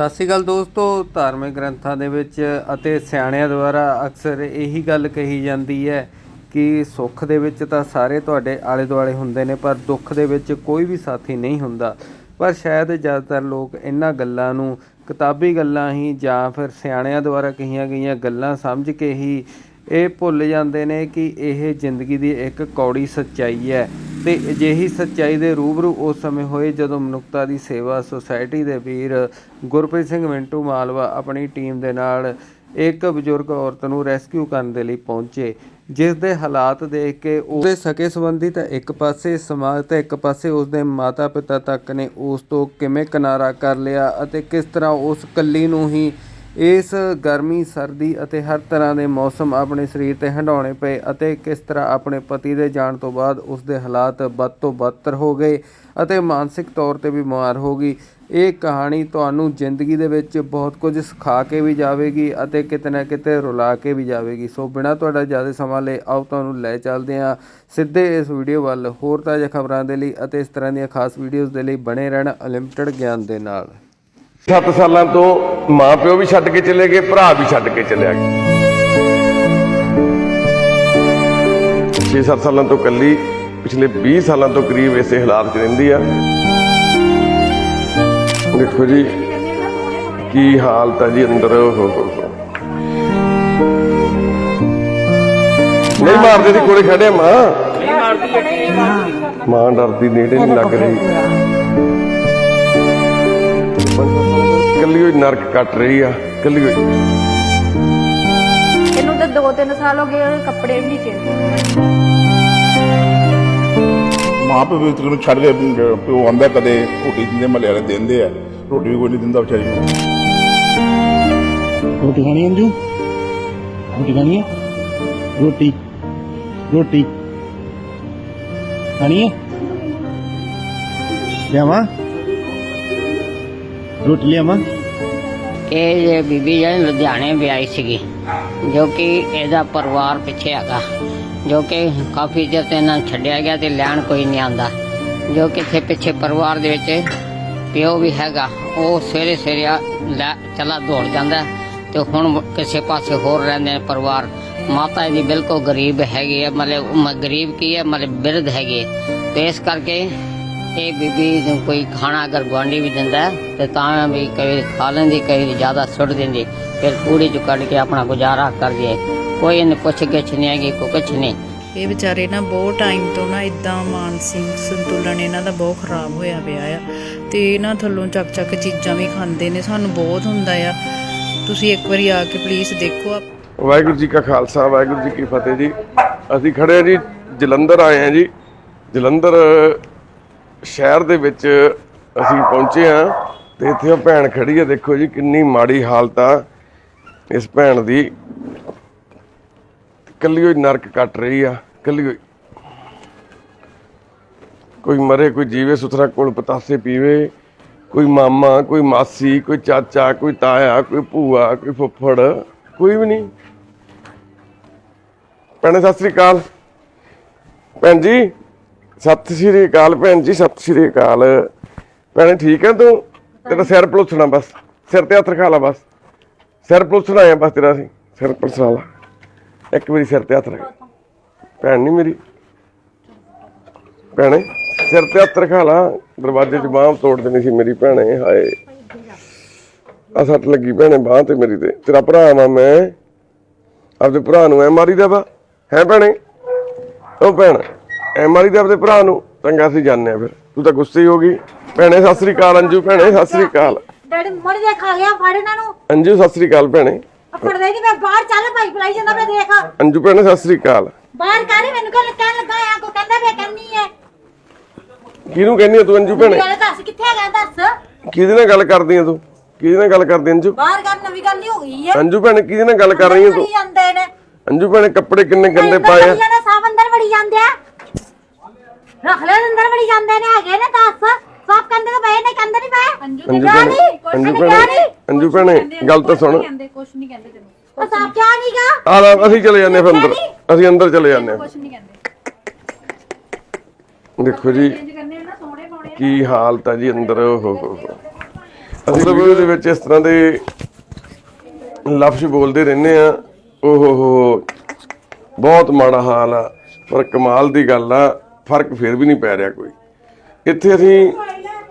ਸਤਿ ਸ਼੍ਰੀ ਅਕਾਲ ਦੋਸਤੋ, ਧਾਰਮਿਕ ਗ੍ਰੰਥਾਂ ਦੇ ਵਿੱਚ ਅਤੇ ਸਿਆਣਿਆਂ ਦੁਆਰਾ ਅਕਸਰ ਇਹੀ ਗੱਲ ਕਹੀ ਜਾਂਦੀ ਹੈ ਕਿ ਸੁੱਖ ਦੇ ਵਿੱਚ ਤਾਂ ਸਾਰੇ ਤੁਹਾਡੇ ਆਲੇ ਦੁਆਲੇ ਹੁੰਦੇ ਨੇ, ਪਰ ਦੁੱਖ ਦੇ ਵਿੱਚ ਕੋਈ ਵੀ ਸਾਥੀ ਨਹੀਂ ਹੁੰਦਾ। ਪਰ ਸ਼ਾਇਦ ਜ਼ਿਆਦਾਤਰ ਲੋਕ ਇਹਨਾਂ ਗੱਲਾਂ ਨੂੰ ਕਿਤਾਬੀ ਗੱਲਾਂ ਹੀ ਜਾਂ ਫਿਰ ਸਿਆਣਿਆਂ ਦੁਆਰਾ ਕਹੀਆਂ ਗਈਆਂ ਗੱਲਾਂ ਸਮਝ ਕੇ ਹੀ ਇਹ ਭੁੱਲ ਜਾਂਦੇ ਨੇ ਕਿ ਇਹ ਜ਼ਿੰਦਗੀ ਦੀ ਇੱਕ ਕੌੜੀ ਸੱਚਾਈ ਹੈ। ਤੇ ਅਜਿਹੀ ਸੱਚਾਈ ਦੇ ਰੂਬਰੂ ਉਸ ਸਮੇਂ ਹੋਏ ਜਦੋਂ ਮਨੁੱਖਤਾ ਦੀ ਸੇਵਾ ਸੁਸਾਇਟੀ ਦੇ ਵੀਰ ਗੁਰਪ੍ਰੀਤ ਸਿੰਘ ਮਿੰਟੂ ਮਾਲਵਾ ਆਪਣੀ ਟੀਮ ਦੇ ਨਾਲ ਇੱਕ ਬਜ਼ੁਰਗ ਔਰਤ ਨੂੰ ਰੈਸਕਿਊ ਕਰਨ ਦੇ ਲਈ ਪਹੁੰਚੇ, ਜਿਸ ਦੇ ਹਾਲਾਤ ਦੇਖ ਕੇ ਉਹਦੇ ਸਕੇ ਸੰਬੰਧੀ ਤਾਂ ਇੱਕ ਪਾਸੇ ਸਮਾਜ ਤੇ ਇੱਕ ਪਾਸੇ ਉਸਦੇ ਮਾਤਾ ਪਿਤਾ ਤੱਕ ਨੇ ਉਸ ਤੋਂ ਕਿਵੇਂ ਕਿਨਾਰਾ ਕਰ ਲਿਆ ਅਤੇ ਕਿਸ ਤਰ੍ਹਾਂ ਉਸ ਕੱਲੀ ਨੂੰ ਹੀ ਇਸ ਗਰਮੀ, ਸਰਦੀ ਅਤੇ ਹਰ ਤਰ੍ਹਾਂ ਦੇ ਮੌਸਮ ਆਪਣੇ ਸਰੀਰ ਤੇ ਹੰਡਾਉਣੇ ਪਏ ਅਤੇ ਕਿਸ ਤਰ੍ਹਾਂ ਆਪਣੇ ਪਤੀ ਦੇ ਜਾਣ ਤੋਂ ਬਾਅਦ ਉਸ ਦੇ ਹਾਲਾਤ ਬਦ ਤੋਂ ਬਦਤਰ ਹੋ ਗਏ ਅਤੇ ਮਾਨਸਿਕ ਤੌਰ ਤੇ ਵੀ ਬਿਮਾਰ ਹੋ ਗਈ। ਇਹ ਕਹਾਣੀ ਤੁਹਾਨੂੰ ਜ਼ਿੰਦਗੀ ਦੇ ਵਿੱਚ ਬਹੁਤ ਕੁਝ ਸਿਖਾ ਕੇ ਵੀ ਜਾਵੇਗੀ ਅਤੇ ਕਿਤੇ ਨਾ ਕਿਤੇ ਰੁਲਾ ਕੇ ਵੀ ਜਾਵੇਗੀ। ਸੋ ਬਿਨਾਂ ਤੁਹਾਡਾ ਜ਼ਿਆਦਾ ਸਮਾਂ ਲਏ ਆਓ ਤੁਹਾਨੂੰ ਲੈ ਚੱਲਦੇ ਹਾਂ ਸਿੱਧੇ ਇਸ ਵੀਡੀਓ ਵੱਲ ਹੋਰ ਤਾਜ਼ਾ ਖਬਰਾਂ ਦੇ ਲਈ ਅਤੇ ਇਸ ਤਰ੍ਹਾਂ ਦੀਆਂ ਖਾਸ ਵੀਡੀਓਜ਼ ਦੇ ਲਈ ਬਣੇ ਰਹਿਣ ਅਨਲਿਮਟਿਡ ਗਿਆਨ ਦੇ ਨਾਲ। 7 ਸਾਲਾਂ ਤੋਂ ਮਾਂ ਪਿਓ ਵੀ ਛੱਡ ਕੇ ਚਲੇ ਗਏ, ਭਰਾ ਵੀ ਛੱਡ ਕੇ ਚਲਿਆ ਗਿਆ। 6-7 ਸਾਲਾਂ ਤੋਂ ਕੱਲੀ ਪਿਛਲੇ 20 ਸਾਲਾਂ ਤੋਂ ਕਰੀਬ ਇਸੇ ਹਾਲਾਤ 'ਚ ਰਹਿੰਦੀ ਆ। ਦੇਖੋ ਜੀ, ਕੀ ਹਾਲਤ ਆ ਜੀ ਅੰਦਰ ਹੋ ਹੋ ਨਹੀਂ ਮਾਰਦੇ ਸੀ ਕੋਲੇ ਖੜੇ ਮਾਂ। ਮਾਂ ਡਰਦੀ, ਨੇੜੇ ਨਹੀਂ ਲੱਗ ਰਹੀ। ਕੱਲੀ ਹੋਈ ਨਰਕ ਕੱਟ ਰਹੀ ਆ ਕੱਲੀ ਹੋਈ। ਇਹਨੂੰ ਤਾਂ 2-3 ਸਾਲ ਹੋ ਗਏ ਕੱਪੜੇ ਵੀ ਨਹੀਂ ਚੇਂਜ ਮਾਂ ਪਿਓ ਵੀ ਤੈਨੂੰ ਛੱਡ ਕੇ ਪਿਓ ਆਂਦਾ ਕਦੇ ਰੋਟੀ ਦਿੰਦੇ ਮਹੱਲੇ ਵਾਲੇ ਦਿੰਦੇ ਆ। ਰੋਟੀ ਵੀ ਕੋਈ ਨਹੀਂ ਦਿੰਦਾ ਵਿਚਾਰੀ ਨੂੰ। ਰੋਟੀ ਖਾਣੀ ਅੰਜੂ? ਰੋਟੀ ਖਾਣੀ ਹੈ ਰੋਟੀ ਰੋਟੀ। ਖਾਣੀ ਹੈ ਲਿਆਵਾਂ? ਰੋਟੀ ਲਿਆਵਾਂ? ਇਹ ਜੇ ਬੀਬੀ ਜਿਹੜੀ ਲੁਧਿਆਣੇ ਵਿਆਹੀ ਸੀਗੀ, ਜੋ ਕਿ ਇਹਦਾ ਪਰਿਵਾਰ ਪਿੱਛੇ ਹੈਗਾ, ਜੋ ਕਿ ਕਾਫੀ ਚਿਰ ਤੇ ਇਹਨਾਂ ਨੂੰ ਛੱਡਿਆ ਗਿਆ ਤੇ ਲੈਣ ਕੋਈ ਨਹੀਂ ਆਂਦਾ ਜੋ ਕਿ ਇੱਥੇ ਪਿੱਛੇ ਪਰਿਵਾਰ ਦੇ ਵਿੱਚ ਪਿਓ ਵੀ ਹੈਗਾ, ਉਹ ਸਵੇਰੇ ਸਵੇਰੇ ਲੈ ਚਲਾ ਦੌੜ ਜਾਂਦਾ ਤੇ ਹੁਣ ਕਿਸੇ ਪਾਸੇ ਹੋਰ ਰਹਿੰਦੇ ਨੇ ਪਰਿਵਾਰ। ਮਾਤਾ ਜੀ ਬਿਲਕੁਲ ਗਰੀਬ ਹੈਗੀ ਹੈ, ਮਤਲਬ ਗਰੀਬ ਕੀ ਹੈ, ਮਤਲਬ ਬਿਰਧ ਹੈਗੀ ਹੈ। ਤੇ ਇਸ ਕਰਕੇ ਇਹ ਬੀਬੀ ਨੂੰ ਕੋਈ ਖਾਣਾ ਅਗਰ ਗੁਆਂਢੀ ਵੀ ਦਿੰਦਾ ਤੇ ਤਾਂ ਵੀ ਕਈ ਖਾ ਲੈਂਦੀ ਕਈ ਜ਼ਿਆਦਾ ਸੁੱਟ ਦਿੰਦੀ ਫਿਰ ਕੂੜੀ ਚ ਕੱਢ ਕੇ ਆਪਣਾ ਗੁਜ਼ਾਰਾ ਕਰਦੀ ਹੈ। ਕੋਈ ਇਹਨੇ ਪੁੱਛ ਗਿੱਛ ਨਹੀਂ ਹੈਗੀ ਕੋਈ ਕੁਛ ਨਹੀਂ। ਇਹ ਵਿਚਾਰੇ ਨਾ ਬਹੁਤ ਟਾਈਮ ਤੋਂ ਨਾ ਇਦਾਂ ਮਾਨਸਿਕ ਸੰਤੁਲਨ ਇਹਨਾਂ ਦਾ ਬਹੁਤ ਖਰਾਬ ਹੋਇਆ ਪਿਆ ਆ ਤੇ ਇਹਨਾਂ ਥੱਲੋਂ ਚੱਕ ਚੱਕ ਚੀਜ਼ਾਂ ਵੀ ਖਾਂਦੇ ਨੇ ਸਾਨੂੰ ਬਹੁਤ ਹੁੰਦਾ ਆ। ਤੁਸੀਂ ਇੱਕ ਵਾਰੀ ਆ ਕੇ ਪਲੀਜ਼ ਦੇਖੋ ਆ ਵਾਹਿਗੁਰੂ ਜੀ ਕਾ ਖਾਲਸਾ ਵਾਹਿਗੁਰੂ ਜੀ ਕੀ ਫਤਿਹ ਜੀ। ਅਸੀਂ ਖੜੇ ਆ ਜੀ ਜਲੰਧਰ ਆਏ ਆ ਜੀ। ਜਲੰਧਰ ਸ਼ਹਿਰ ਦੇ ਵਿੱਚ ਅਸੀਂ ਪਹੁੰਚੇ ਆ ਤੇ ਇੱਥੇ ਉਹ ਭੈਣ ਖੜੀ ਹੈ, ਦੇਖੋ ਜੀ, ਕਿੰਨੀ ਮਾੜੀ ਹਾਲਤ ਆ। ਇਸ ਭੈਣ ਦੀ ਕੱਲੀ ਹੋਈ ਨਰਕ ਕੱਟ ਰਹੀ ਆ, ਕੱਲੀ ਹੋਈ। ਕੋਈ ਮਰੇ, ਕੋਈ ਜੀਵੇ, ਸੁਥਰਾ ਕੋਲ ਪਤਾਸੇ ਪੀਵੇ, ਕੋਈ ਮਾਮਾ, ਕੋਈ ਮਾਸੀ, ਕੋਈ ਚਾਚਾ, ਕੋਈ ਤਾਇਆ, ਕੋਈ ਭੂਆ, ਕੋਈ ਫੁੱਫੜ, ਕੋਈ ਵੀ ਨਹੀਂ। ਭੈਣੇ, ਸਤਿ ਸ੍ਰੀ ਅਕਾਲ। ਭੈਣ ਜੀ ਸਤਿ ਸ੍ਰੀ ਅਕਾਲ ਭੈਣ ਜੀ, ਸਤਿ ਸ੍ਰੀ ਅਕਾਲ। ਭੈਣੇ, ਠੀਕ ਹੈ ਤੂੰ? ਤੇਰਾ ਸਿਰ ਪਲੁੱਥਣਾ ਬਸ। ਸਿਰ ਤੇ ਹੱਥ ਰਖਾ ਲਾ ਬਸ। ਸਿਰ ਪਲੁੱਥਣਾ ਆਇਆ ਬਸ ਤੇਰਾ ਸੀ ਸਿਰ ਪਲੁੱਥਣਾ ਲਾ। ਇੱਕ ਵਾਰੀ ਸਿਰ ਤੇ ਹੱਥ ਰੱਖ। ਭੈਣ ਨਹੀਂ ਮੇਰੀ। ਭੈਣੇ, ਸਿਰ ਤੇ ਹੱਥ ਰਖਾ ਲਾ। ਦਰਵਾਜ਼ੇ 'ਚ ਬਾਂਹ ਤੋੜ ਦੇਣੀ ਸੀ ਮੇਰੀ ਭੈਣੇ, ਹਾਏ। ਆ ਸੱਟ ਲੱਗੀ ਭੈਣੇ ਬਾਂਹ ਤੇ ਮੇਰੀ ਤੇ। ਤੇਰਾ ਭਰਾ ਵਾਂ ਮੈਂ। ਆਪਦੇ ਭਰਾ ਨੂੰ ਐ ਮਾਰੀਦਾ ਵਾ। ਹੈ ਭੈਣੇ? ਉਹ ਭੈਣ। ਐ ਮਾਰੀਦਾ ਆਪਦੇ ਭਰਾ ਨੂੰ ਚੰਗਾ ਸੀ ਜਾਣਿਆ ਫਿਰ। ਤੂੰ ਤਾਂ ਗੁੱਸੇ ਹੀ ਹੋ ਗਈ। ਭੈਣੇ ਸਤਿ ਸ੍ਰੀ ਅਕਾਲ ਅੰਜੂ। ਭੈਣੇ ਸਤਿ ਸ੍ਰੀ ਅਕਾਲ। ਡੈਡੀ ਮੜ ਜਾ ਖਾ ਗਿਆ ਫੜ ਇਹਨਾਂ ਨੂੰ। ਅੰਜੂ ਸਤਿ ਸ੍ਰੀ ਅਕਾਲ ਭੈਣੇ। ਫੜਦੇ ਨਹੀਂ ਮੈਂ ਬਾਹਰ ਚੱਲ ਭਾਈ ਬੁਲਾਈ ਜਾਂਦਾ ਮੈਂ ਦੇਖ। ਅੰਜੂ ਭੈਣੇ ਸਤਿ ਸ੍ਰੀ ਅਕਾਲ। ਬਾਹਰ ਕਰ ਮੈਨੂੰ ਕੱਲ ਕਹਿਣ ਲੱਗਾ ਆ ਕੋ ਕਹਿੰਦਾ ਮੈਂ ਕਰਨੀ ਹੈ। ਕਿਹਨੂੰ ਕਹਿੰਦੀ ਆ ਤੂੰ ਅੰਜੂ ਭੈਣੇ? ਗੱਲ ਦੱਸ ਕਿੱਥੇ ਹੈਗਾ ਦੱਸ। ਕਿਹਦੇ ਨਾਲ ਗੱਲ ਕਰਦੀ ਆ ਤੂੰ? ਕਿਹਦੇ ਨਾਲ ਗੱਲ ਕਰਦੀ ਅੰਜੂ? ਬਾਹਰ ਕਰ ਨਵੀਂ ਗੱਲ ਹੀ ਹੋ ਗਈ ਹੈ। ਅੰਜੂ ਭੈਣੇ ਕਿਹਦੇ ਨਾਲ ਗੱਲ ਕਰ ਰਹੀ ਆ ਤੂੰ? ਵੜੀ ਜਾਂਦੇ ਨੇ। ਅੰਜੂ ਭੈਣੇ ਕੱਪੜੇ ਕਿੰਨੇ ਗੰਦੇ ਪਾਏ ਆ। ਅੰਦਰ ਵੜੀ ਜਾਂਦੇ ਆ। ਰੱਖ ਲੈ ਅੰਦਰ ਵੜੀ ਜਾਂਦੇ ਨੇ ਹੈਗੇ ਨੇ ਦੱਸ। ਸਾਫ਼ ਕੰਦੇ ਤੇ ਪਏ ਨੇ ਕੰਦੇ ਨਹੀਂ ਪਏ? ਅੰਜੂ ਅੰਜੂ ਭੈਣੇ ਅੰਜੂ ਭੈਣੇ ਅੰਜੂ ਭੈਣੇ ਗੱਲ ਤਾਂ ਸੁਣ। ਸਾਫ਼ ਕਿਆ ਨਹੀਂਗਾ ਆ ਲੈ ਅਸੀਂ ਚਲੇ ਜਾਂਦੇ ਹਾਂ ਫਿਰ ਅੰਦਰ। ਅਸੀਂ ਅੰਦਰ ਚਲੇ ਜਾਂਦੇ ਹਾਂ। ਦੇਖੋ ਜੀ ਕੀ ਹਾਲਤ ਆ ਜੀ ਅੰਦਰ ਹੋ ਹੋ ਹੋ ਅਸੀਂ ਵੀਡੀਓ ਦੇ ਵਿੱਚ ਇਸ ਤਰ੍ਹਾਂ ਦੇ ਲਫ਼ਜ਼ ਬੋਲਦੇ ਰਹਿੰਦੇ ਆ ਓਹੋ ਹੋ ਬਹੁਤ ਮਾੜਾ ਹਾਲ ਆ ਪਰ ਕਮਾਲ ਦੀ ਗੱਲ ਆ। ਫ਼ਰਕ ਫਿਰ ਵੀ ਨਹੀਂ ਪੈ ਰਿਹਾ ਕੋਈ। ਇੱਥੇ ਅਸੀਂ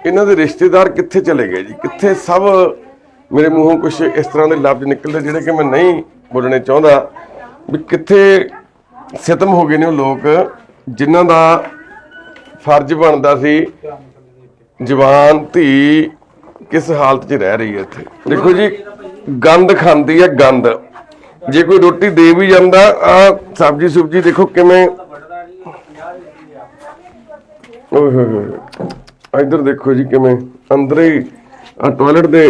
ਇਹਨਾਂ ਦੇ ਰਿਸ਼ਤੇਦਾਰ ਕਿੱਥੇ ਚਲੇ ਗਏ ਜੀ? ਕਿੱਥੇ ਸਭ ਮੇਰੇ ਮੂੰਹੋਂ ਕੁਝ ਇਸ ਤਰ੍ਹਾਂ ਦੇ ਲਫ਼ਜ਼ ਨਿਕਲਦੇ ਜਿਹੜੇ ਕਿ ਮੈਂ ਨਹੀਂ ਬੋਲਣੇ ਚਾਹੁੰਦਾ। ਵੀ ਕਿੱਥੇ ਸਿਤਮ ਹੋ ਗਏ ਨੇ ਉਹ ਲੋਕ ਜਿਨ੍ਹਾਂ ਦਾ ਫਰਜ਼ ਬਣਦਾ ਸੀ ਜਵਾਨ ਧੀ ਕਿਸ ਹਾਲਤ 'ਚ ਰਹਿ ਰਹੀ ਹੈ ਇੱਥੇ? ਦੇਖੋ ਜੀ, ਗੰਦ ਖਾਂਦੀ ਹੈ ਗੰਦ। ਜੇ ਕੋਈ ਰੋਟੀ ਦੇ ਵੀ ਜਾਂਦਾ ਆ ਸਬਜੀ ਸੁਬਜੀ ਦੇਖੋ ਕਿਵੇਂ ਓਏ ਹੋਏ ਹੋਏ। ਇੱਧਰ ਦੇਖੋ ਜੀ ਕਿਵੇਂ, ਅੰਦਰ ਹੀ ਆ ਟਾਇਲਟ ਦੇ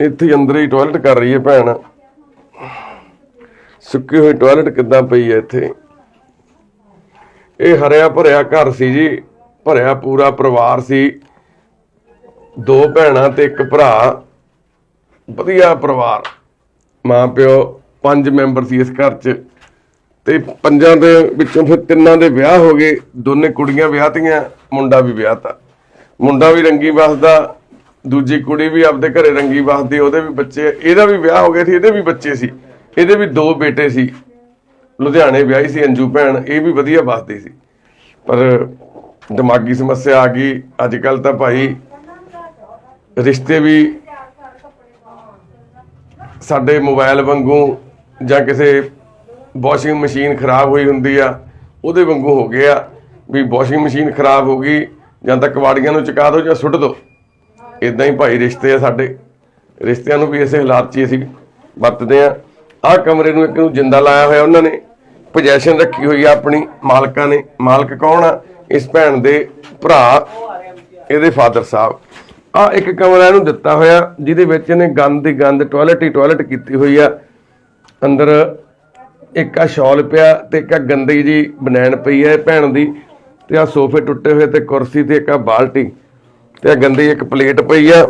ਇੱਥੇ ਹੀ ਅੰਦਰ ਹੀ ਟਾਇਲਟ ਕਰ ਰਹੀ ਹੈ ਭੈਣ। ਸੁੱਕੀ ਹੋਈ ਟਾਇਲਟ ਕਿੱਦਾਂ ਪਈ ਹੈ ਇੱਥੇ? ਇਹ ਹਰਿਆ ਭਰਿਆ ਘਰ ਸੀ ਜੀ, ਭਰਿਆ ਪੂਰਾ ਪਰਿਵਾਰ ਸੀ। ਦੋ ਭੈਣਾਂ ਤੇ ਇੱਕ ਭਰਾ, ਵਧੀਆ ਪਰਿਵਾਰ। ਮਾਂ ਪਿਓ, ਪੰਜ ਮੈਂਬਰ ਸੀ ਇਸ ਘਰ 'ਚ। ਤੇ ਪੰਜਾਂ ਦੇ ਵਿੱਚੋਂ ਫਿਰ ਤਿੰਨਾਂ ਦੇ ਵਿਆਹ ਹੋ ਗਏ, ਦੋਨੇ ਕੁੜੀਆਂ ਵਿਆਹਤੀਆਂ ਮੁੰਡਾ ਵੀ ਵਿਆਹਤਾ ਮੁੰਡਾ ਵੀ ਰੰਗੀ ਵਸਦਾ ਦੂਜੀ ਕੁੜੀ ਵੀ ਆਪਦੇ ਘਰੇ ਰੰਗੀ ਵਸਦੀ ਉਹਦੇ ਵੀ ਬੱਚੇ, ਇਹਦਾ ਵੀ ਵਿਆਹ ਹੋ ਗਿਆ ਸੀ, ਇਹਦੇ ਵੀ ਬੱਚੇ ਸੀ। ਇਹਦੇ ਵੀ ਦੋ ਬੇਟੇ ਸੀ। ਲੁਧਿਆਣੇ ਵਿਆਹੀ ਸੀ ਅੰਜੂ ਭੈਣ, ਇਹ ਵੀ ਵਧੀਆ ਵਸਦੀ ਸੀ। ਪਰ ਦਿਮਾਗੀ ਸਮੱਸਿਆ ਆ ਗਈ ਅੱਜ ਕੱਲ ਤਾਂ ਭਾਈ ਰਿਸ਼ਤੇ ਵੀ ਸਾਡੇ ਮੋਬਾਈਲ ਵਾਂਗੂ ਜਾਂ ਕਿਸੇ ਵਾਸ਼ਿੰਗ ਮਸ਼ੀਨ ਖਰਾਬ ਹੋਈ ਹੁੰਦੀ ਆ, ਉਹਦੇ ਵਾਂਗੂ ਹੋ ਗਿਆ। ਵੀ ਵਾਸ਼ਿੰਗ ਮਸ਼ੀਨ ਖਰਾਬ ਹੋ ਗਈ, ਜਾਂ ਤਾਂ ਕਵਾੜੀਆਂ ਨੂੰ ਚੁਕਾ ਦਿਓ ਜਾਂ ਸੁੱਟ ਦਿਓ। ਇਦਾਂ ਹੀ ਭਾਈ ਰਿਸ਼ਤੇ ਆ ਸਾਡੇ। ਰਿਸ਼ਤਿਆਂ ਨੂੰ ਵੀ ਇਸੇ ਹਾਲਾਤ 'ਚ ਹੀ ਅਸੀਂ ਵਰਤਦੇ ਆ ਆਹ ਕਮਰੇ ਨੂੰ ਇੱਕ ਨੂੰ ਜਿੰਦਾ ਲਾਇਆ ਹੋਇਆ ਉਹਨਾਂ ਨੇ। ਪੋਜੈਸ਼ਨ ਰੱਖੀ ਹੋਈ ਆ ਆਪਣੀ, ਮਾਲਕਾਂ ਨੇ। ਮਾਲਕ ਕੌਣ ਆ? ਇਸ ਭੈਣ ਦੇ ਭਰਾ, ਇਹਦੇ ਫਾਦਰ ਸਾਹਿਬ। ਆ ਇੱਕ ਕਮਰਾ ਇਹਨੂੰ ਦਿੱਤਾ ਹੋਇਆ, ਜਿਹਦੇ ਵਿੱਚ ਇਹਨੇ ਗੰਦ ਦੀ ਗੰਦ ਟਾਇਲਟ ਹੀ ਟਾਇਲਟ ਕੀਤੀ ਹੋਈ ਆ। ਅੰਦਰ ਇੱਕ ਆ ਸ਼ਾਲ ਪਿਆ ਤੇ ਇੱਕ ਆ ਗੰਦੀ ਜੀ ਬਨੈਣ ਪਈ ਹੈ ਭੈਣ ਦੀ। ਤੇ ਆ ਸੋਫੇ ਟੁੱਟੇ ਹੋਏ ਤੇ ਕੁਰਸੀ ਤੇ ਇੱਕ ਆ ਬਾਲਟੀ ਤੇ ਆ ਗੰਦੀ ਇੱਕ ਪਲੇਟ ਪਈ ਆ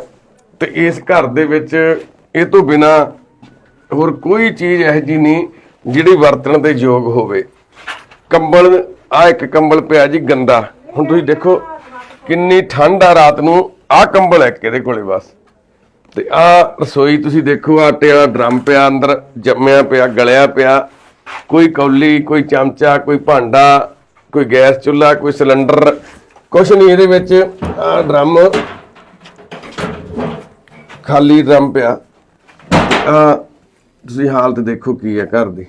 ਤੇ ਇਸ ਘਰ ਦੇ ਵਿੱਚ ਇਹ ਤੋਂ ਬਿਨਾ ਹੋਰ ਕੋਈ ਚੀਜ਼ ਇਹੋ ਜੀ ਨਹੀਂ ਜਿਹੜੀ ਵਰਤਣ ਦੇ ਯੋਗ ਹੋਵੇ। ਕੰਬਲ ਆ ਇੱਕ ਕੰਬਲ ਪਿਆ ਜੀ ਗੰਦਾ। ਹੁਣ ਤੁਸੀਂ ਦੇਖੋ ਕਿੰਨੀ ਠੰਡ ਆ ਰਾਤ ਨੂੰ ਆ ਕੰਬਲ ਹੈ ਕਿਹਦੇ ਕੋਲੇ ਬਸ? ਤੇ ਆ ਰਸੋਈ ਤੁਸੀਂ ਦੇਖੋ ਆਟੇ ਵਾਲਾ ਡਰਮ ਪਿਆ ਅੰਦਰ, ਜੰਮਿਆ ਪਿਆ, ਗਲਿਆ ਪਿਆ। ਕੋਈ ਕੌਲੀ, ਕੋਈ ਚਮਚਾ, ਕੋਈ ਭਾਂਡਾ ਕੋਈ ਗੈਸ ਚੁੱਲ੍ਹਾ, ਕੋਈ ਸਿਲੰਡਰ, ਕੁਛ ਨਹੀਂ ਇਹਦੇ ਵਿੱਚ, ਆ ਡਰਮ, ਖਾਲੀ ਡਰਮ ਪਿਆ। ਆ ਤੁਸੀਂ ਹਾਲਤ ਦੇਖੋ ਕੀ ਹੈ ਘਰ ਦੀ।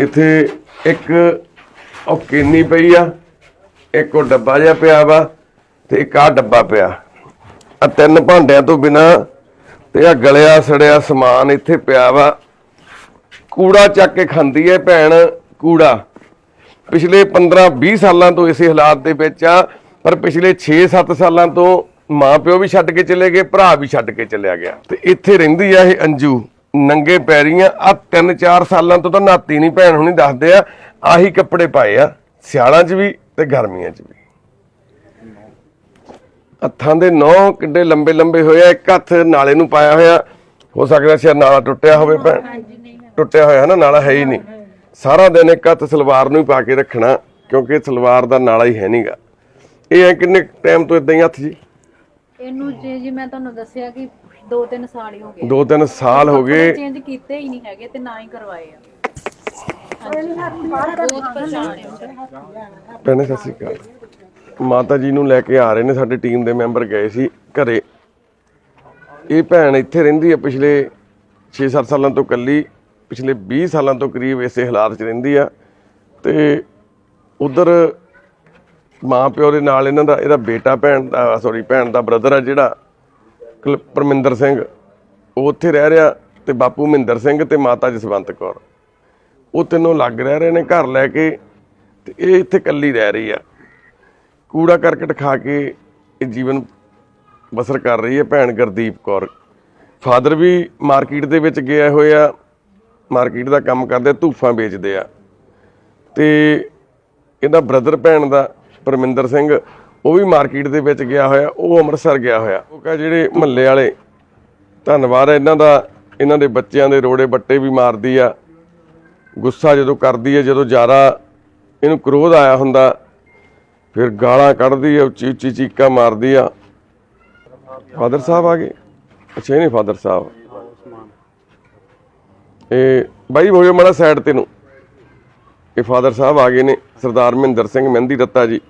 ਇੱਥੇ ਇੱਕ ਉਹ ਕੇਨੀ ਪਈ ਆ, ਇੱਕ ਉਹ ਡੱਬਾ ਜਿਹਾ ਪਿਆ ਵਾ ਤੇ ਇੱਕ ਆ ਡੱਬਾ ਪਿਆ। ਆ ਤਿੰਨ ਭਾਂਡਿਆਂ ਤੋਂ ਬਿਨਾ ਤੇ ਆ ਗਲਿਆ ਸੜਿਆ ਸਮਾਨ ਇੱਥੇ ਪਿਆ ਵਾ। ਕੂੜਾ ਚੱਕ ਕੇ ਖਾਂਦੀ ਹੈ ਭੈਣ, ਕੂੜਾ। ਪਿਛਲੇ 15-20 ਸਾਲਾਂ ਤੋਂ ਇਸੇ ਹਾਲਾਤ ਦੇ ਵਿੱਚ ਆ ਪਰ ਪਿਛਲੇ 6-7 ਸਾਲਾਂ ਤੋਂ ਮਾਂ ਪਿਓ ਵੀ ਛੱਡ ਕੇ ਚਲੇ ਗਏ ਭਰਾ ਵੀ ਛੱਡ ਕੇ ਚਲਿਆ ਗਿਆ। ਤੇ ਇੱਥੇ ਰਹਿੰਦੀ ਆ ਇਹ ਅੰਜੂ। ਨੰਗੇ ਪੈਰੀਆਂ ਆ 3-4 ਸਾਲਾਂ ਤੋਂ ਤਾਂ ਨਾਤੀ ਨਹੀਂ ਭੈਣ ਹੁਣੀ ਦੱਸਦੇ ਆ ਆਹੀ ਕੱਪੜੇ ਪਾਏ ਆ ਸਿਆਲਾਂ 'ਚ ਵੀ ਤੇ ਗਰਮੀਆਂ 'ਚ ਵੀ। ਹੱਥਾਂ ਦੇ ਨੌ ਕਿੱਡੇ ਲੰਬੇ ਲੰਬੇ ਹੋਏ ਆ ਇੱਕ ਹੱਥ ਨਾਲੇ ਨੂੰ ਪਾਇਆ ਹੋਇਆ ਹੋ ਸਕਦਾ ਸ਼ਾਇਦ ਨਾਲਾ ਟੁੱਟਿਆ ਹੋਵੇ ਭੈਣ। ਟੁੱਟਿਆ ਹੋਇਆ ਨਾ ਨਾਲਾ ਹੈ ਹੀ ਨਹੀਂ। ਸਾਰਾ ਦਿਨ ਇੱਕ ਹੱਥ ਸਲਵਾਰ ਨੂੰ ਹੀ ਪਾ ਕੇ ਰੱਖਣਾ ਕਿਉਂਕਿ ਸਲਵਾਰ ਦਾ ਨਾਲਾ ਹੀ ਹੈ ਨਹੀਂਗਾ ਇਹ ਐ ਕਿੰਨੇ ਟਾਈਮ ਤੋਂ ਇਦਾਂ ਹੀ ਹੱਥ ਜੀ? ਇਹਨੂੰ ਜੀ ਜੀ ਮੈਂ ਤੁਹਾਨੂੰ ਦੱਸਿਆ ਕਿ 2-3 ਸਾਲ ਹੀ ਹੋ ਗਏ। ਦੋ ਤਿੰਨ ਸਾਲ ਹੋ ਗਏ। ਚੇਂਜ ਕੀਤੇ ਹੀ ਨਹੀਂ ਹੈਗੇ ਤੇ ਨਾ ਹੀ ਕਰਵਾਏ ਆ। ਭੈਣੇ ਸਤਿ ਸ਼੍ਰੀ ਅਕਾਲ। ਮਾਤਾ ਜੀ ਨੂੰ ਲੈ ਕੇ ਆ ਰਹੇ ਨੇ ਸਾਡੇ ਟੀਮ ਦੇ ਮੈਂਬਰ ਗਏ ਸੀ ਘਰੇ। ਇਹ ਭੈਣ ਇੱਥੇ ਰਹਿੰਦੀ ਹੈ ਪਿਛਲੇ 6-7 ਸਾਲਾਂ ਤੋਂ ਕੱਲੀ ਪਿਛਲੇ 20 ਸਾਲਾਂ ਤੋਂ ਕਰੀਬ ਇਸੇ ਹਾਲਾਤ 'ਚ ਰਹਿੰਦੀ ਆ ਤੇ ਉਧਰ ਮਾਂ ਪਿਓ ਦੇ ਨਾਲ ਇਹਨਾਂ ਦਾ, ਇਹਦਾ ਬੇਟਾ ਭੈਣ ਦਾ ਸੌਰੀ ਭੈਣ ਦਾ ਬ੍ਰਦਰ ਆ ਜਿਹੜਾ, ਕੁਲ- ਪਰਮਿੰਦਰ ਸਿੰਘ, ਉਹ ਉੱਥੇ ਰਹਿ ਰਿਹਾ ਤੇ ਬਾਪੂ ਮਹਿੰਦਰ ਸਿੰਘ ਤੇ ਮਾਤਾ ਜਸਵੰਤ ਕੌਰ। ਉਹ ਤਿੰਨੋਂ ਲੱਗ ਰਹਿ ਰਹੇ ਨੇ ਘਰ ਲੈ ਕੇ ਤੇ ਇਹ ਇੱਥੇ ਇਕੱਲੀ ਰਹਿ ਰਹੀ ਆ। ਕੂੜਾ ਕਰਕਟ ਖਾ ਕੇ ਇਹ ਜੀਵਨ ਬਸਰ ਕਰ ਰਹੀ ਹੈ ਭੈਣ ਗੁਰਦੀਪ ਕੌਰ। ਫਾਦਰ ਵੀ ਮਾਰਕੀਟ ਦੇ ਵਿੱਚ ਗਿਆ ਹੋਇਆ ਮਾਰਕੀਟ ਦਾ ਕੰਮ ਕਰਦੇ, ਧੂਫਾਂ ਵੇਚਦੇ ਆ। ਤੇ ਇਹਦਾ ਬ੍ਰਦਰ ਭੈਣ ਦਾ, ਪਰਮਿੰਦਰ ਸਿੰਘ, ਉਹ ਵੀ ਮਾਰਕੀਟ ਦੇ ਵਿੱਚ ਗਿਆ ਹੋਇਆ, ਉਹ ਅੰਮ੍ਰਿਤਸਰ ਗਿਆ ਹੋਇਆ। ਉਹ ਕਹ ਜਿਹੜੇ ਮਹੱਲੇ ਵਾਲੇ, ਧੰਨਵਾਦ ਇਹਨਾਂ ਦਾ। ਇਹਨਾਂ ਦੇ ਬੱਚਿਆਂ ਦੇ ਰੋੜੇ ਬੱਟੇ ਵੀ ਮਾਰਦੀ ਆ। ਗੁੱਸਾ ਜਦੋਂ ਕਰਦੀ ਆ, ਜਦੋਂ ਜ਼ਿਆਦਾ ਇਹਨੂੰ ਕ੍ਰੋਧ ਆਇਆ ਹੁੰਦਾ, ਫਿਰ ਗਾਲਾਂ ਕੱਢਦੀ ਆ ਉੱਚੀ ਉੱਚੀ ਚੀਕਾਂ ਮਾਰਦੀ ਆ। ਫਾਦਰ ਸਾਹਿਬ ਆ ਗਏ? ਅੱਛਾ, ਇਹ ਨਹੀਂ ਫਾਦਰ ਸਾਹਿਬ। ਇਹ ਬਾਈ ਹੋ ਹੋਇਓ ਮਾੜਾ ਸਾਈਡ ਤੇ ਨੂੰ। ਇਹ ਫਾਦਰ ਸਾਹਿਬ ਆ ਗਏ ਨੇ, ਸਰਦਾਰ ਮਹਿੰਦਰ ਸਿੰਘ ਮਹਿੰਦੀ ਰੱਤਾ ਜੀ।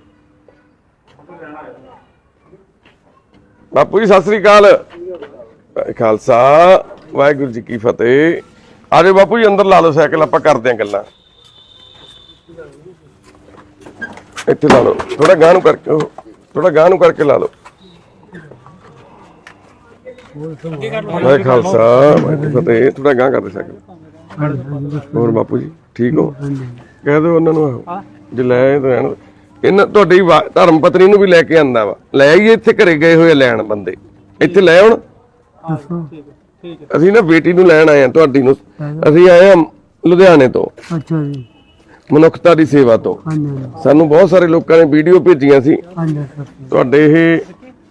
ਬਾਪੂ ਜੀ, ਸਤਿ ਸ੍ਰੀ ਅਕਾਲ। ਖਾਲਸਾ, ਵਾਹਿਗੁਰੂ ਜੀ ਕੀ ਫਤਿਹ। ਆ ਜਾਓ ਬਾਪੂ ਜੀ, ਅੰਦਰ ਲਾ ਲਓ ਸਾਈਕਲ, ਆਪਾਂ ਕਰਦੇ ਆਂ ਗੱਲਾਂ। ਇੱਥੇ ਲਾ ਲਓ। ਥੋੜਾ ਗਾਹ ਨੂੰ ਕਰਕੇ ਥੋੜਾ ਗਾਹ ਨੂੰ ਕਰਕੇ ਲਾ ਲਓ। ਵਾਹਿ ਖਾਲਸਾ ਵਾਹਿਗੁਰੂ ਫਤਿਹ। ਥੋੜਾ ਗਾਂ ਕਰਦੇ ਸਾਈਕਲ ਹੋਰ ਬਾਪੂ ਜੀ ਠੀਕ ਹੋ? ਕਹਿ ਦਿਓ ਉਹਨਾਂ ਨੂੰ। ਜੇ ਲੈ ਰਹਿਣ। ਇਹਨਾਂ ਤੁਹਾਡੀ ਧਰਮ ਪਤਨੀ ਨੂੰ ਵੀ ਲੈ ਕੇ ਆਂਦਾ ਵਾ। ਲੈ ਆਈਏ ਇੱਥੇ ਘਰੇ ਗਏ ਹੋਏ ਲੈਣ ਬੰਦੇ। ਇੱਥੇ ਲੈ ਆਉਣ। ਅਸੀਂ ਨਾ ਬੇਟੀ ਨੂੰ ਲੈਣ ਆਏ ਆ ਤੁਹਾਡੀ ਨੂੰ। ਅਸੀਂ ਆਏ ਆ ਲੁਧਿਆਣੇ ਤੋਂ। ਅੱਛਾ ਜੀ। ਮਨੁੱਖਤਾ ਦੀ ਸੇਵਾ ਤੋਂ। ਸਾਨੂੰ ਬਹੁਤ ਸਾਰੇ ਲੋਕਾਂ ਨੇ ਵੀਡੀਓ ਭੇਜੀਆਂ ਸੀ। ਤੁਹਾਡੇ ਇਹ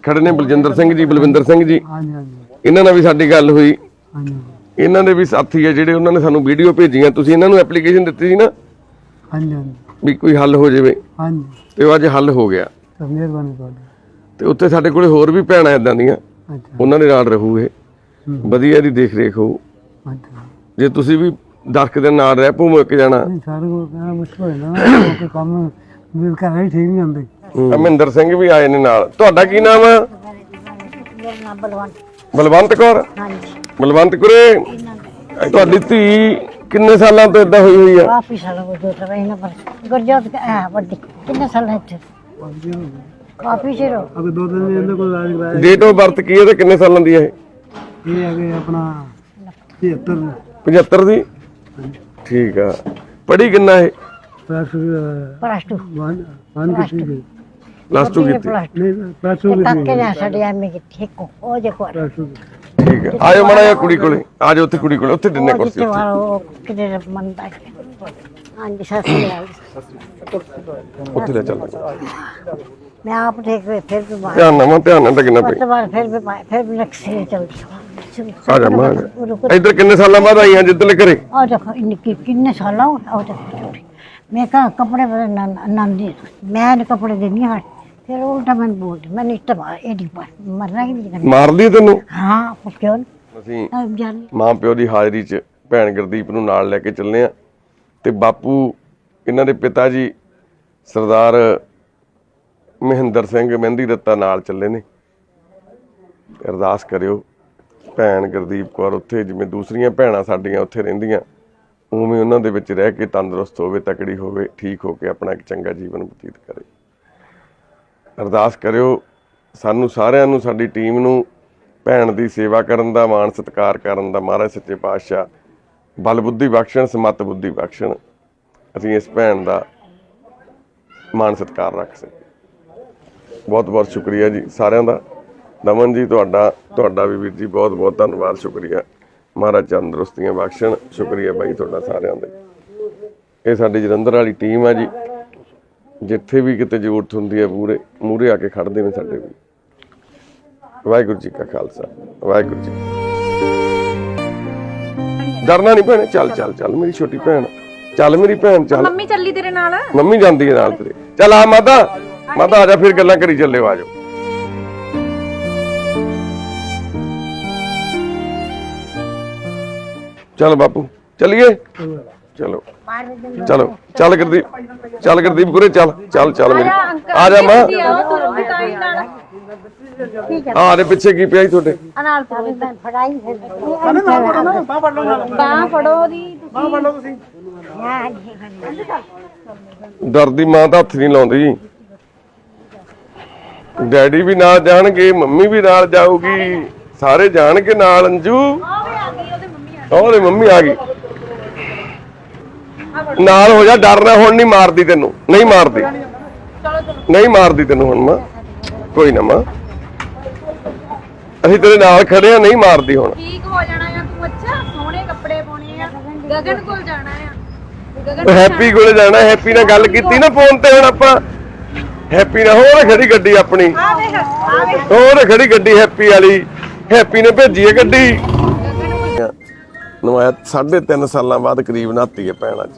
ਖੜੇ ਨੇ ਬਲਜਿੰਦਰ ਸਿੰਘ ਜੀ ਬਲਵਿੰਦਰ ਸਿੰਘ ਜੀ। ਹਾਂਜੀ ਹਾਂਜੀ। ਇਹਨਾਂ ਨਾਲ ਵੀ ਸਾਡੀ ਗੱਲ ਹੋਈ। ਹਾਂਜੀ। ਇਹਨਾਂ ਦੇ ਵੀ ਸਾਥੀ ਆ ਜਿਹੜੇ ਉਹਨਾਂ ਨੇ ਸਾਨੂੰ ਵੀਡੀਓ ਭੇਜੀਆਂ। ਤੁਸੀਂ ਇਹਨਾਂ ਨੂੰ ਐਪਲੀਕੇਸ਼ਨ ਦਿੱਤੀ ਸੀ ਨਾ? ਹਾਂਜੀ ਹਾਂਜੀ। ਵੀ ਕੋਈ ਹੱਲ ਹੋ ਜਾਵੇ। ਹਾਂਜੀ। ਤੇ ਉਹ ਅੱਜ ਹੱਲ ਹੋ ਗਿਆ। ਤਾਂ ਮਿਹਰਬਾਨੀ ਤੁਹਾਡੀ। ਤੇ ਉੱਥੇ ਸਾਡੇ ਕੋਲੇ ਹੋਰ ਵੀ ਭੈਣਾਂ ਇਦਾਂ ਦੀਆਂ। ਅੱਛਾ। ਉਹਨਾਂ ਦੇ ਨਾਲ ਰਹੂ ਇਹ। ਵਧੀਆ ਦੀ ਦੇਖ ਰੇਖ ਅੱਛਾ। ਜੇ ਤੁਸੀਂ ਵੀ ਦਰਖ ਦੇ ਨਾਲ ਰਹਿ ਪੂ ਮੁੱਕ ਜਾਣਾ। ਨਹੀਂ ਸਾਰੇ ਕੋਲ ਕਹਿਣਾ ਮੁਸ਼ਕਲ ਹੋ ਜਾਂਦਾ ਕੰਮ ਮਿਲ ਕਰ ਰਹੀ ਠੀਕ ਨਹੀਂ ਹੁੰਦੇ। ਅਮਿੰਦਰ ਸਿੰਘ ਵੀ ਆਏ ਨੇ ਨਾਲ। ਤੁਹਾਡਾ ਕੀ ਨਾਮ ਆ? ਮੇਰਾ ਨਾਮ ਬਲਵੰਤ ਬਲਵੰਤ ਕੌਰ? ਹਾਂਜੀ। ਬਲਵੰਤ ਕੁਰੇ ਤੁਹਾਡੀ ਧੀ ਕਿੰਨੇ ਸਾਲਾਂ ਤੋਂ ਇਦਾਂ ਹੋਈ ਹੋਈ ਆ? ਕਾਫੀ ਸਾਲਾਂ ਤੋਂ ਜੋ ਤਰ੍ਹਾਂ ਇਹਨਾਂ ਪਰ ਗੁਰਜੋਤ ਹੈ ਵੱਡੀ। ਕਿੰਨੇ ਸਾਲ ਹੈ ਇੱਥੇ? ਕਾਫੀ ਚਿਰ ਹੋ ਅਗੇ ਦੋ ਦਿਨ ਇਹਨਾਂ ਕੋਲ ਇਲਾਜ ਕਰਾਇਆ ਡੇਟ ਆਫ ਬਰਥ ਕੀ ਹੈ ਤੇ ਕਿੰਨੇ ਸਾਲਾਂ ਦੀ ਹੈ ਇਹ? ਇਹ ਹੈਗੇ ਆਪਣਾ 73 75 ਦੀ? ਠੀਕ ਆ। ਪੜ੍ਹੀ ਕਿੰਨਾ ਇਹ? ਪਲੱਸ ਪਲੱਸ 2 ਵਨ ਵਨ ਕੀਤੀ ਗਈ। ਪਲੱਸ 2 ਕੀਤੀ। ਪਲੱਸ ਨਹੀਂ ਪਲੱਸ 2 2 ਕਾਕੇ ਨੇ ਸਾਡੇ ਐਮਏ ਕੀਤੀ। ਇੱਕੋ ਉਹ ਜੇ ਕੋਲ ਪਲੱਸ 2 ਠੀਕ ਆ ਆਇਓ ਮੜਾ ਜਿਹਾ ਕੁੜੀ ਕੋਲੇ। ਆ ਜਾਓ ਉੱਥੇ ਕੁੜੀ ਕੋਲੇ। ਉੱਥੇ ਦਿੰਨੇ ਕੁਰਸੀ ਉੱਥੇ। ਕਿਤੇ ਮੰਨਦਾ ਹੈ। ਹਾਂਜੀ ਸਤਿ ਸ਼੍ਰੀ ਅਕਾਲ ਉੱਥੇ ਲੈ ਚੱਲ। ਮੈਂ ਆਪ ਦੇਖ ਕੇ ਫਿਰ ਵੀ ਬਾਹਰ। ਧਿਆਨ ਨਾਲ ਮਾਂ, ਧਿਆਨ ਨਾਲ ਲੱਗਣਾ ਉਸ ਪਈ ਬਾਅਦ ਫਿਰ ਵੀ ਫਿਰ ਵੀ ਨਕਸ਼ੇ ਚੱਲਦੀ ਆ ਜਾ ਮਾਂ ਇੱਧਰ ਕਿੰਨੇ ਸਾਲਾਂ ਬਾਅਦ ਆਈਆਂ ਜਿੱਦਲੇ ਘਰੇ? ਆ ਦੇਖੋ ਇੰਨੀ ਕਿ ਕਿੰਨੇ ਸਾਲਾਂ ਹੋ ਆ ਦੇਖੋ ਮੈਂ ਕਹਾ ਕੱਪੜੇ ਬੜੇ ਨੰਦੀ ਮੈਂ ਕੱਪੜੇ ਦੇਣੀ ਹਾਂ। ਫਿਰ ਉਲਟਾ ਮੈਨੂੰ ਬੋਲਦੀ ਮੈਂ ਨਹੀਂ ਤਬਾ ਇਹ ਦੀ ਪਰ ਮਰਨਾ ਕਿ ਨਹੀਂ ਮਾਰਦੀ ਤੈਨੂੰ? ਹਾਂ ਉਹ ਕਿਉਂ ਅਸੀਂ ਮਾਂ ਪਿਓ ਦੀ ਹਾਜ਼ਰੀ 'ਚ ਭੈਣ ਗੁਰਦੀਪ ਨੂੰ ਨਾਲ ਲੈ ਕੇ ਚੱਲੇ ਆ। ਤੇ ਬਾਪੂ ਇਹਨਾਂ ਦੇ ਪਿਤਾ ਜੀ ਸਰਦਾਰ ਮਹਿੰਦਰ ਸਿੰਘ ਮਹਿੰਦੀ ਰੱਤਾ ਨਾਲ ਚੱਲੇ ਨੇ। ਅਰਦਾਸ ਕਰਿਓ ਭੈਣ ਗੁਰਦੀਪ ਕੌਰ ਉੱਥੇ ਜਿਵੇਂ ਦੂਸਰੀਆਂ ਭੈਣਾਂ ਸਾਡੀਆਂ ਉੱਥੇ ਰਹਿੰਦੀਆਂ ਉਵੇਂ ਉਹਨਾਂ ਦੇ ਵਿੱਚ ਰਹਿ ਕੇ ਤੰਦਰੁਸਤ ਹੋਵੇ ਤਕੜੀ ਹੋਵੇ ਠੀਕ ਹੋ ਕੇ ਆਪਣਾ ਇੱਕ ਚੰਗਾ ਜੀਵਨ ਬਤੀਤ ਕਰੇ। ਅਰਦਾਸ ਕਰਿਓ, ਸਾਨੂੰ ਸਾਰਿਆਂ ਨੂੰ, ਸਾਡੀ ਟੀਮ ਨੂੰ ਭੈਣ ਦੀ ਸੇਵਾ ਕਰਨ ਦਾ, ਮਾਣ ਸਤਿਕਾਰ ਕਰਨ ਦਾ, ਮਹਾਰਾਜ ਸੱਚੇ ਪਾਤਸ਼ਾਹ, ਬਲ ਬੁੱਧੀ ਬਖਸ਼ਣ, ਸਮਤ ਬੁੱਧੀ ਬਖਸ਼ਣ, ਅਸੀਂ ਇਸ ਭੈਣ ਦਾ ਮਾਣ ਸਤਿਕਾਰ ਰੱਖ ਸਕੀਏ। ਬਹੁਤ ਬਹੁਤ ਸ਼ੁਕਰੀਆ ਜੀ ਸਾਰਿਆਂ ਦਾ। ਦਮਨ ਜੀ, ਤੁਹਾਡਾ ਤੁਹਾਡਾ ਵੀ ਵੀਰ ਜੀ ਬਹੁਤ ਬਹੁਤ ਧੰਨਵਾਦ, ਸ਼ੁਕਰੀਆ। ਮਹਾਰਾਜ ਤੰਦਰੁਸਤੀਆਂ ਬਖਸ਼ਣ, ਸ਼ੁਕਰੀਆ ਬਾਈ ਤੁਹਾਡਾ ਸਾਰਿਆਂ ਦਾ ਇਹ ਸਾਡੀ ਜਲੰਧਰ ਵਾਲੀ ਟੀਮ ਆ ਜੀ। ਜਿੱਥੇ ਵੀ ਕਿਤੇ ਜ਼ਰੂਰਤ ਹੁੰਦੀ ਹੈ ਪੂਰੇ ਮੂਰੇ ਆ ਕੇ ਖੜਦੇ ਨੇ ਸਾਡੇ ਵੀ। ਵਾਹਿਗੁਰੂ ਜੀ ਕਾ ਖਾਲਸਾ ਵਾਹਿਗੁਰੂ ਜੀ ਡਰਨਾ ਨਹੀਂ ਭੈਣੇ ਚੱਲ ਚੱਲ ਚੱਲ ਮੇਰੀ ਛੋਟੀ ਭੈਣ ਚੱਲ ਮੇਰੀ ਭੈਣ ਚੱਲ। ਮੰਮੀ ਚੱਲੀ ਤੇਰੇ ਨਾਲ? ਮੰਮੀ ਜਾਂਦੀ ਹੈ ਨਾਲ ਤੇਰੇ। ਚੱਲ ਆ ਮਾਤਾ ਮਾਤਾ ਆ ਜਾ ਫਿਰ ਗੱਲਾਂ ਕਰੀ ਚੱਲਿਓ ਆ ਜਾਓ। ਚੱਲ ਬਾਪੂ ਚਲਿਏ? ਚਲੋ। ਚਲੋ ਚੱਲ ਗੁਰਦੀਪ ਚੱਲ ਗੁਰਦੀਪ ਗੁਰੇ ਚੱਲ ਚੱਲ ਚੱਲ ਮੇਰੀ। ਆ ਜਾ ਮਾਂ। ਹੀ ਨਾਲ। ਆ ਦੇ ਪਿੱਛੇ ਕੀ ਪਿਆ ਸੀ ਤੁਹਾਡੇ? ਅਨਾਲ ਪੂਰੀ ਮੈਂ ਫੜਾਈ ਫਿਰ। ਬਾਹ ਫੜੋ ਉਹਦੀ ਤੁਸੀਂ। ਡਰਦੀ ਮਾਂ ਤਾਂ ਹੱਥ ਨਹੀਂ ਲਾਉਂਦੀ। ਡੈਡੀ ਵੀ ਨਾਲ ਜਾਣਗੇ ਮੰਮੀ ਵੀ ਨਾਲ ਜਾਊਗੀ। ਸਾਰੇ ਜਾਣਗੇ ਨਾਲ ਅੰਜੂ। ਉਹਦੇ ਮੰਮੀ ਆ ਗਈ। ਨਾਲ ਹੋ ਜਾ ਡਰਨਾ ਹੁਣ ਨਹੀਂ ਮਾਰਦੀ ਤੈਨੂੰ। ਨਹੀਂ ਮਾਰਦੀ। ਨਹੀਂ ਮਾਰਦੀ ਤੈਨੂੰ ਹੁਣ ਮਾਂ। ਕੋਈ ਨਾ ਮਾਂ। ਅਸੀਂ ਤੇਰੇ ਨਾਲ ਖੜੇ ਆ ਨਹੀਂ ਮਾਰਦੀ ਹੁਣ। ਠੀਕ ਹੋ ਜਾਣਾ ਆ ਤੂੰ ਅੱਛਾ ਸੋਹਣੇ ਕੱਪੜੇ ਪਾਉਣੇ ਆ। ਗਗਨ ਕੋਲ ਜਾਣਾ ਆ। ਗਗਨ ਹੈਪੀ ਕੋਲੇ ਜਾਣਾ ਹੈਪੀ ਨਾਲ ਗੱਲ ਕੀਤੀ ਨਾ ਫੋਨ ਤੇ ਹੁਣ ਆਪਾਂ। ਹੈਪੀ ਨਾਲ ਹੋਰ ਖੜੀ ਗੱਡੀ ਆਪਣੀ। ਹੋਰ ਖੜੀ ਗੱਡੀ ਹੈਪੀ ਵਾਲੀ। ਹੈਪੀ ਨੇ ਭੇਜੀ ਹੈ ਗੱਡੀ। ਨਵਾਇਆ 3.5 ਸਾਲਾਂ ਬਾਅਦ ਕਰੀਬ ਨਾਤੀ ਹੈ ਭੈਣ ਅੱਜ।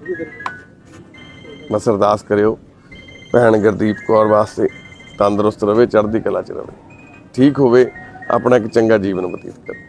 ਬਸ ਅਰਦਾਸ ਕਰਿਓ, ਭੈਣ ਗੁਰਦੀਪ ਕੌਰ ਵਾਸਤੇ ਤੰਦਰੁਸਤ ਰਵੇ, ਚੜ੍ਹਦੀ ਕਲਾ ਚ ਰਵੇ। ਠੀਕ ਹੋਵੇ, ਆਪਣਾ ਇੱਕ ਚੰਗਾ ਜੀਵਨ ਬਤੀਤ ਕਰੇ।